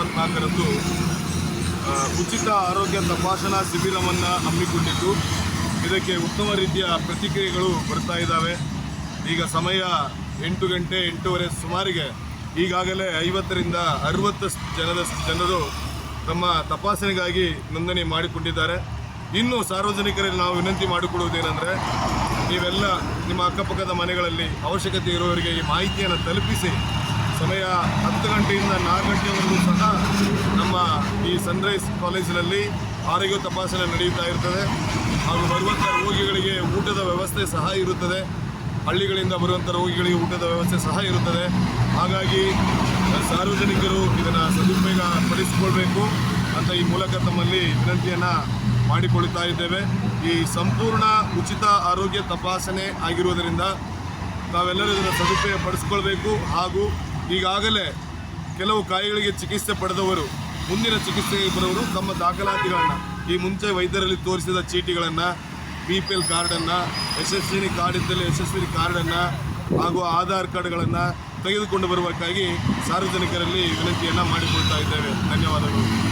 ಇಪ್ಪತ್ನಾಲ್ಕರಂದು ಉಚಿತ ಆರೋಗ್ಯ ತಪಾಸಣಾ ಶಿಬಿರವನ್ನು ಹಮ್ಮಿಕೊಂಡಿದ್ದು. ಇದಕ್ಕೆ ಉತ್ತಮ ರೀತಿಯ ಪ್ರತಿಕ್ರಿಯೆಗಳು ಬರ್ತಾ ಇದ್ದಾವೆ. ಈಗ ಸಮಯ ಎಂಟು ಗಂಟೆ ಎಂಟೂವರೆ ಸುಮಾರಿಗೆ. ಈಗಾಗಲೇ ಐವತ್ತರಿಂದ ಅರುವತ್ತು ಜನದ ಜನರು ತಮ್ಮ ತಪಾಸಣೆಗಾಗಿ ನೋಂದಣಿ ಮಾಡಿಕೊಂಡಿದ್ದಾರೆ. ಇನ್ನು ಸಾರ್ವಜನಿಕರಲ್ಲಿ ನಾವು ವಿನಂತಿ ಮಾಡಿಕೊಡುವುದೇನೆಂದರೆ ನೀವೆಲ್ಲ ನಿಮ್ಮ ಅಕ್ಕಪಕ್ಕದ ಮನೆಗಳಲ್ಲಿ ಅವಶ್ಯಕತೆ ಇರುವವರಿಗೆ ಈ ಮಾಹಿತಿಯನ್ನು ತಲುಪಿಸಿ ಸಮಯ ಹತ್ತು ಗಂಟೆಯಿಂದ ನಾಲ್ಕು ಗಂಟೆವರೆಗೂ ಸಹ ನಮ್ಮ ಈ ಸನ್ರೈಸ್ ಕಾಲೇಜಿನಲ್ಲಿ ಆರೋಗ್ಯ ತಪಾಸಣೆ ನಡೆಯುತ್ತಾ ಇರ್ತದೆ. ಹಾಗೂ ಬರುವಂಥ ರೋಗಿಗಳಿಗೆ ಊಟದ ವ್ಯವಸ್ಥೆ ಸಹ ಇರುತ್ತದೆ. ಹಳ್ಳಿಗಳಿಂದ ಬರುವಂಥ ರೋಗಿಗಳಿಗೆ ಊಟದ ವ್ಯವಸ್ಥೆ ಸಹ ಇರುತ್ತದೆ. ಹಾಗಾಗಿ ಸಾರ್ವಜನಿಕರು ಇದನ್ನು ಸದುಪಯೋಗ ಪಡಿಸಿಕೊಳ್ಬೇಕು ಅಂತ ಈ ಮೂಲಕ ತಮ್ಮಲ್ಲಿ ವಿನಂತಿಯನ್ನು ಮಾಡಿಕೊಳ್ಳುತ್ತಾ ಇದ್ದೇವೆ. ಈ ಸಂಪೂರ್ಣ ಉಚಿತ ಆರೋಗ್ಯ ತಪಾಸಣೆ ಆಗಿರುವುದರಿಂದ ತಾವೆಲ್ಲರೂ ಇದನ್ನು ಸದುಪಯೋಗ ಪಡಿಸ್ಕೊಳ್ಬೇಕು ಹಾಗೂ ಈಗಾಗಲೇ ಕೆಲವು ಕಾಯಿಗಳಿಗೆ ಚಿಕಿತ್ಸೆ ಪಡೆದವರು, ಮುಂದಿನ ಚಿಕಿತ್ಸೆಗೆ ಬರೋರು ತಮ್ಮ ದಾಖಲಾತಿಗಳನ್ನು, ಈ ಮುಂಚೆ ವೈದ್ಯರಲ್ಲಿ ತೋರಿಸಿದ ಚೀಟಿಗಳನ್ನು ಬಿ ಪಿ ಎಲ್ ಕಾರ್ಡನ್ನು, ಯಶಸ್ವಿನಿ ಕಾರ್ಡ್ ಇದ್ದಲ್ಲಿ ಯಶಸ್ವಿನಿ ಕಾರ್ಡನ್ನು ಹಾಗೂ ಆಧಾರ್ ಕಾರ್ಡ್ಗಳನ್ನು ತೆಗೆದುಕೊಂಡು ಬರುವುದಕ್ಕಾಗಿ ಸಾರ್ವಜನಿಕರಲ್ಲಿ ವಿನಂತಿಯನ್ನು ಮಾಡಿಕೊಳ್ತಾ ಇದ್ದೇವೆ. ಧನ್ಯವಾದಗಳು.